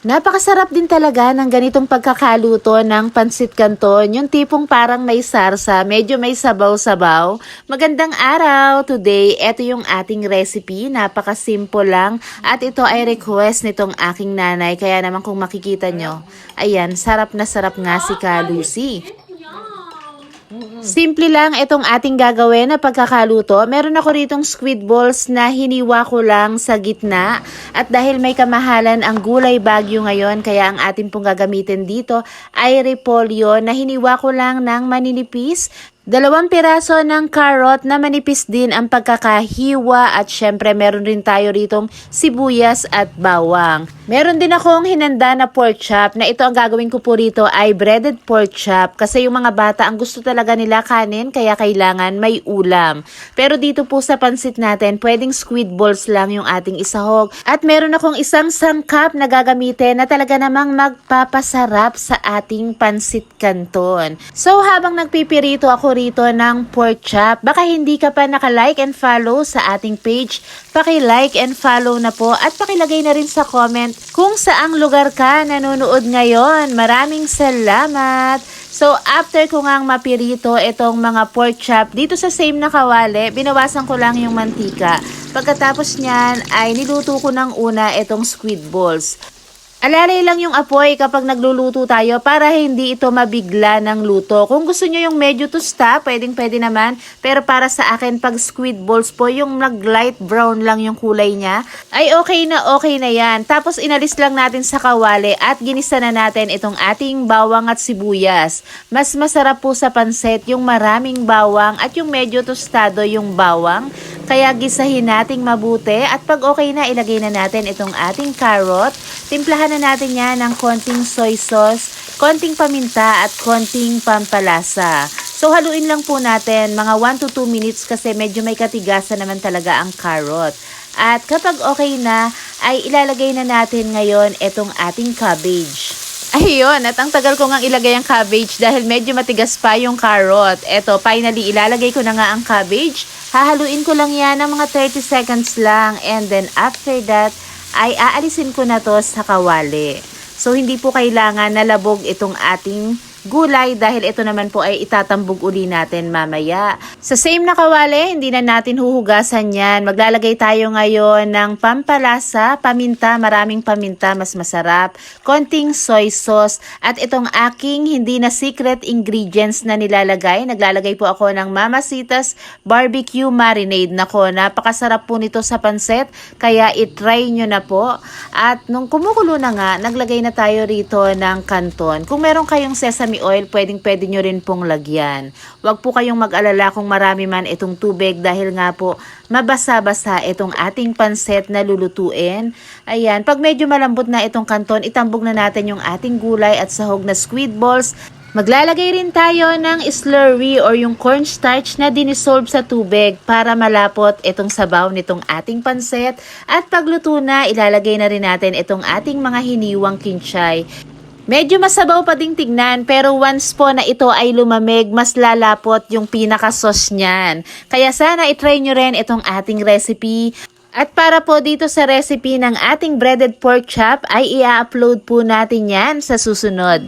Napakasarap din talaga ng ganitong pagkakaluto ng pansit canton. Yung tipong parang may sarsa, medyo may sabaw-sabaw. Magandang araw! Today, ito yung ating recipe. Napakasimple lang. At ito ay request nitong aking nanay. Kaya naman kung makikita nyo, ayan, sarap na sarap nga si Ka Simple lang itong ating gagawin na pagkakaluto. Meron ako ritong squid balls na hiniwa ko lang sa gitna. At dahil may kamahalan ang gulay bagyo ngayon, kaya ang atin pong gagamitin dito ay repolyo na hiniwa ko lang ng maninipis. Dalawang piraso ng carrot na manipis din ang pagkakahiwa at syempre meron rin tayo ritong sibuyas at bawang. Meron din akong hinanda na pork chop na ito ang gagawin ko po rito ay breaded pork chop kasi yung mga bata ang gusto talaga nila kanin kaya kailangan may ulam. Pero dito po sa pansit natin pwedeng squid balls lang yung ating isahog at meron akong isang sangkap na gagamitin na talaga namang magpapasarap sa ating pansit canton. So habang nagpipirito ako rito ng pork chop, baka hindi ka pa naka-like and follow sa ating page, paki-like and follow na po at pakilagay na rin sa comment kung saang lugar ka nanonood ngayon. Maraming salamat! So, after ko ngang mapirito itong mga pork chop dito sa same na kawali, binawasan ko lang yung mantika. Pagkatapos niyan ay niluto ko ng una itong squid balls. Alalay lang yung apoy kapag nagluluto tayo para hindi ito mabigla ng luto. Kung gusto nyo yung medyo tusta, pwedeng pwede naman. Pero para sa akin, pag squid balls po, yung nag-light brown lang yung kulay niya, ay okay na okay na yan. Tapos inalis lang natin sa kawali at ginisa na natin itong ating bawang at sibuyas. Mas masarap po sa panset yung maraming bawang at yung medyo tostado yung bawang. Kaya gisahin nating mabuti at pag okay na, ilagay na natin itong ating carrot. Timplahan na natin yan ng konting soy sauce, konting paminta at konting pampalasa. So haluin lang po natin mga 1 to 2 minutes kasi medyo may katigasan naman talaga ang carrot. At kapag okay na, ay ilalagay na natin ngayon itong ating cabbage. Ayun, at ang tagal ko ngang ilagay ang cabbage dahil medyo matigas pa yung carrot. Eto, finally, ilalagay ko na nga ang cabbage. Hahaluin ko lang yan ng mga 30 seconds lang. And then after that, ay aalisin ko na to sa kawali. So, hindi po kailangan nalabog itong ating gulay dahil ito naman po ay itatambog uli natin mamaya. Sa same na kawali, hindi na natin huhugasan yan. Maglalagay tayo ngayon ng pampalasa, paminta, maraming paminta, mas masarap, konting soy sauce, at itong aking hindi na secret ingredients na nilalagay. Naglalagay po ako ng Mamasitas Barbecue Marinade. Nako, napakasarap po nito sa pansit, kaya itry nyo na po. At nung kumukulo na nga, naglagay na tayo rito ng kanton. Kung meron kayong sesame oil, pwedeng pwede nyo rin pong lagyan. Huwag po kayong mag-alala kung marami man itong tubig dahil nga po mabasa-basa itong ating panset na lulutuin. Ayan, pag medyo malambot na itong kanton, itambog na natin yung ating gulay at sahog na squid balls. Maglalagay rin tayo ng slurry or yung cornstarch na dinisolve sa tubig para malapot itong sabaw nitong ating panset. At pagluto na, ilalagay na rin natin itong ating mga hiniwang kinchay. Medyo masabaw pa ding tignan pero once po na ito ay lumamig, mas lalapot yung pinaka-sauce niyan. Kaya sana itry nyo rin itong ating recipe. At para po dito sa recipe ng ating breaded pork chop ay i-upload po natin yan sa susunod.